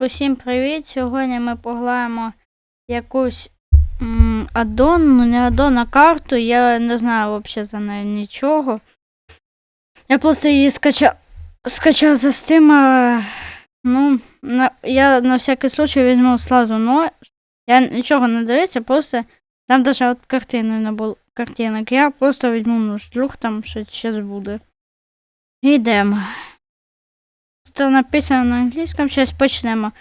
Усім привіт! Сьогодні ми пограємо якусь аддон, ну не аддон, а карту. Я не знаю взагалі за неї нічого. Я просто її скачав, скачав за Steam. Ну, на, я на всякий случай візьму сразу но. Я нічого не дивиться, просто там даже от картини не було картинок. Я просто візьму ну, вдруг там щось буде. Йдемо. Тут написано на англійському, зараз почнемо.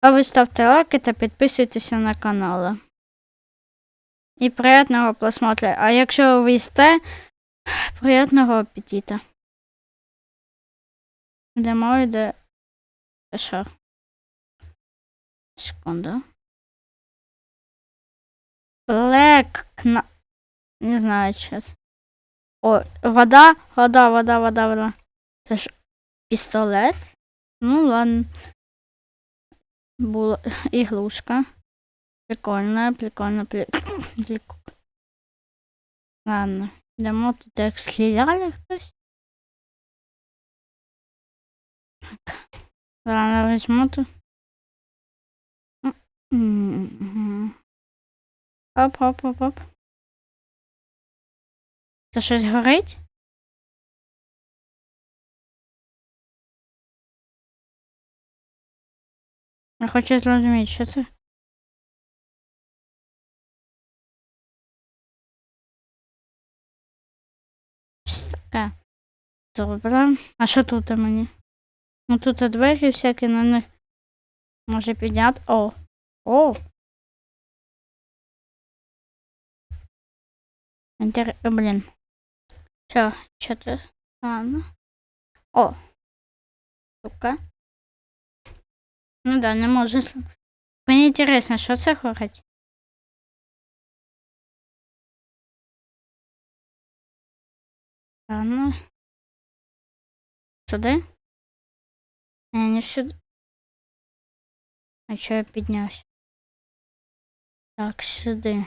А ви ставте лайки та підписуйтеся на канал. І приятного просмотру. А якщо ви їсте, приятного апетита. Йдемо, йде. Що? Секунду. Блек кна... Не знаю сейчас. О, вода, вода, вода, вода, вода. Це ж пістолет. Ну ладно. Була іглушка. Прикольно, прикольно, при- прикольно. Ладно. Йдемо тут як стріляли хтось. Так. Ладно, візьму тут. Оп, оп, оп, оп. Це щось горить? Я хочу зрозуміти, що це. Щось. Добре. А що тут у мені? Ну тут двері всякі на них. Може підняти. О! О! Інтер... Блін. Що? Що це? Ладно. О! Сука. Ну да, не можу. с- Мені інтересно, що це горить? Ладно. Сюди? Не, не сюди. А чого я піднявся? Так, сюди.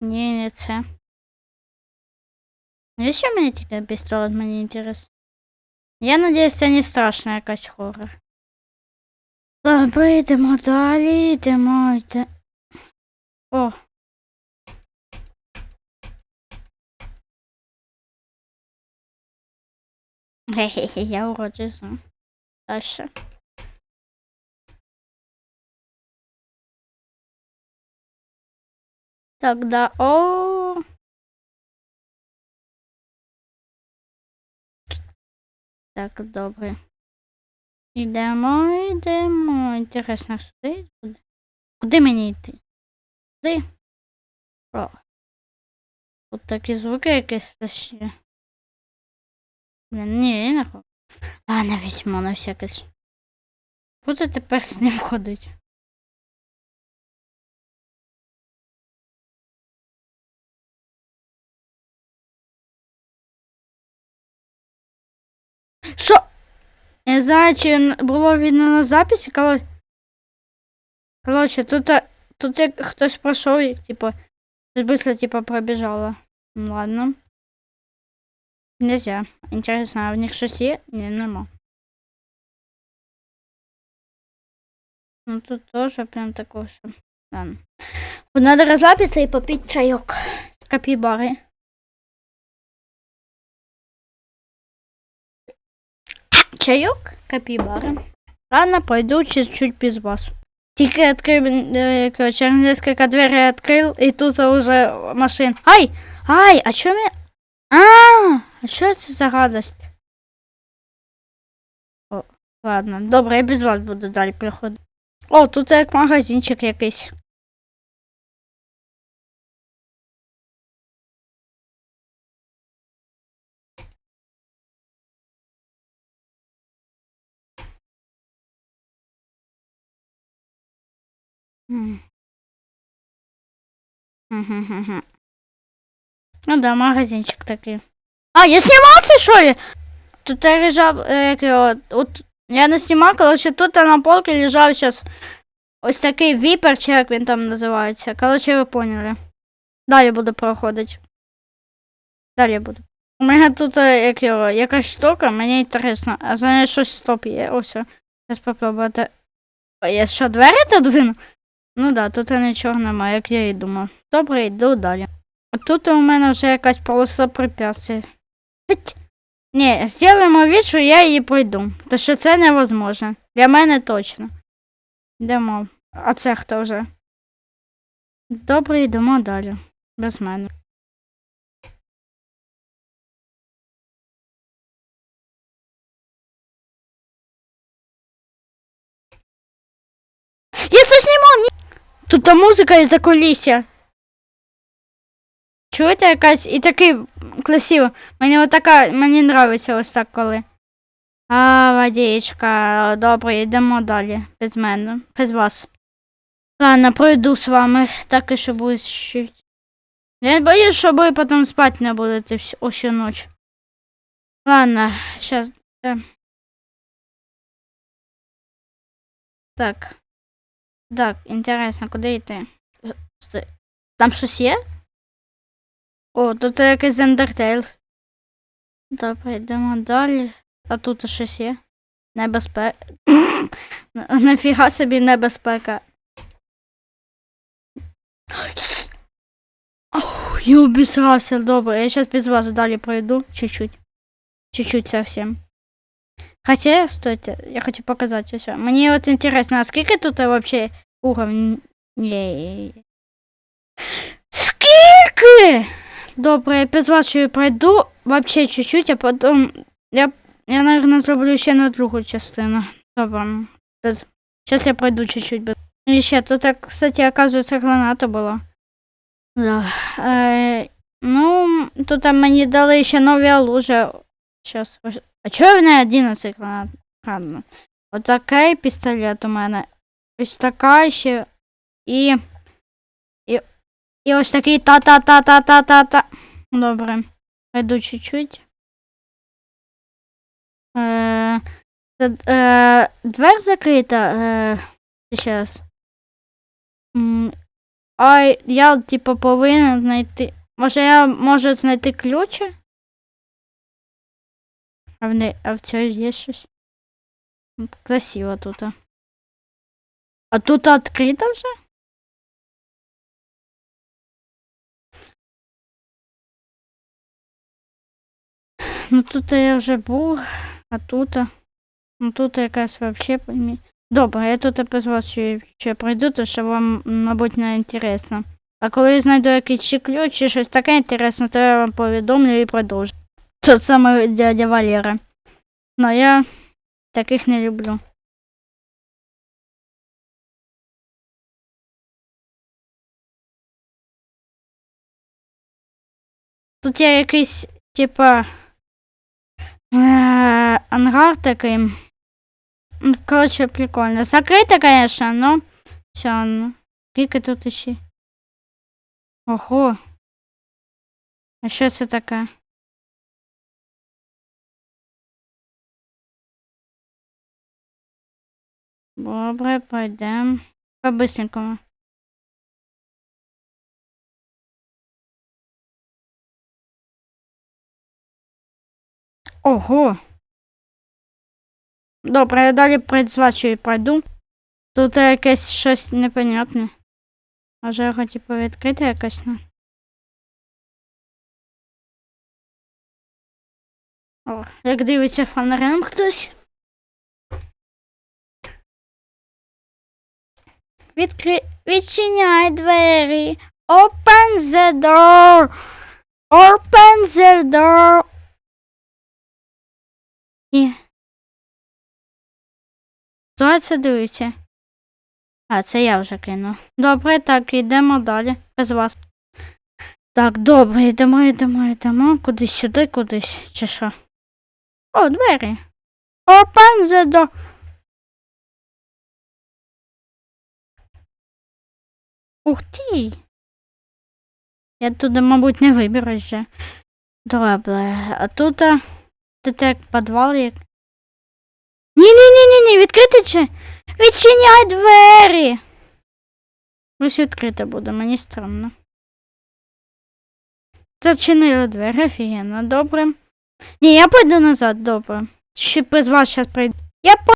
Ні, не це. Навіщо мені тільки пістолет, мені інтересно? Я надіюсь, це не страшно якась хоррор. Добре, йдемо далі, йдемо, йде. О. Хе-хе-хе, я вроді знаю. Дальше. Тогда о. Так, добре. Йдемо, йдемо. Інтересно, сюди? буде. Куди мені йти? Куди? О. Тут такі звуки якісь страшні. Блін, ні, не хочу. А, не візьму на всякий. Буду тепер з ним ходити. Що? Не знаю, чи було видно на записі, коли. Короче, тут, а, тут як хтось пройшов, як, типу, быстро, типа, пробіжало. Ну, Ладно. Нельзя. Интересно, а в них щось є? Ні, нема. Ну тут тоже прям такого, що. Ладно. Надо расслабиться и попить чаек с капибары. Чайок, капибары. Ладно, пойду чуть-чуть без вас. Тільки відкрив, е, короче, несколько дверей відкрив, і тут уже машин. Ай! Ай, а чо ми... А, а що це за радость? О, ладно, добре, я без вас буду далі приходити. О, тут як магазинчик якийсь. Ну да, магазинчик такий. А, я знімався, що ли? Тут я лежав, як його, от, я не знімав, короче, тут на полці лежав зараз ось такий віпер, чи як він там називається. Короче, ви поняли. Далі буду проходити. Далі буду. У мене тут як його, якась штука, мені інтересно, а за нею щось стоп є. Ось. Зараз попробувати. Я що, двері тут двину? Ну да, тут нічого немає, як я і думав. Добре, йду далі. А тут у мене вже якась полоса препятствий. Ні, зробимо від, що я її пройду. То що це невозможно. Для мене точно. Йдемо. А це хто вже? Добре, йдемо далі. Без мене. Я! Ні... Тут та музика із за кулісся. Чуєте якась і такий красиво. Мені отака, мені нравиться ось так коли. А, водичка, добре, йдемо далі. Без мене, без вас. Ладно, пройду з вами, так і що буде чуть. Я боюсь, що ви потім спати не будете вс- усю ніч. Ладно, сейчас. Так. Так, інтересно, куди йти? Там щось є? О, тут якийсь Undertale. Добре, йдемо далі. А тут щось є. Небезпека. Нафіга собі небезпека. Я обісрався, добре. Я зараз без вас далі пройду. Чуть-чуть. Чуть-чуть совсем. Хотя, стойте, я хочу показать все. Мне вот интересно, а сколько тут вообще уровней? Скільки? Добре, я без вас ще пройду вообще чуть-чуть, а потом я, я наверное, зроблю ще на другу частину. Добре. Без... Сейчас я пройду чуть-чуть без... І ще тут, кстати, оказывается, граната була. Да. Е, ну, тут мені дали ще нові оружия. Сейчас. А чого в неї 11 гранат? Ладно. Отакий пістолет у мене. Ось така ще. І. І, і ось такий та-та-та-та-та-та-та. Добре. Пойду чуть-чуть. Е, е, дверь закрита. Е, сейчас. М, А я, типу, повинен знайти. Може я можу знайти ключі? А в, не... а в цій є щось? Красиво тут. а. Тут відкрито вже? Ну тут я вже був, а тут. Ну тут якась вообще поймі. Добре, я тут без вас ще, пройду, то що вам, мабуть, не інтересно. А коли знайду якийсь ще ключ чи щось таке інтересне, то я вам повідомлю і продовжу. Тот самий дядя Валера. Но я таких не люблю. Тут є якийсь, типа, е, ангар такий. Ну, Короче, прикольно. Закрыто, конечно, но все равно. Скільки тут іще? Ого. А що це таке? Добре, пойдем. По-быстренькому. Ого. Добре, я далі предзвачую пройду. Тут якесь щось непонятне. Може його типу відкрити якось? ну? О, як дивиться фонарем хтось. Відкри... Відчиняй двері. Open the door. Open the door. І... Хто це дивиться? А, це я вже кину. Добре, так, йдемо далі. Без вас. Так, добре, йдемо, йдемо, йдемо. Кудись сюди, кудись. Чи що? О, двері. Open the door. Ух ти. Я туди, мабуть, не виберусь вже. Добре. А тут. Тут як підвал як. Ні, ні, ні, ні, ні, відкрити чи? Відчиняй двері. Ось відкрите буде, мені странно. зачинили двері, офігенно, добре. Ні, я пойду назад, добре. Ще без вас зараз прийду. Я по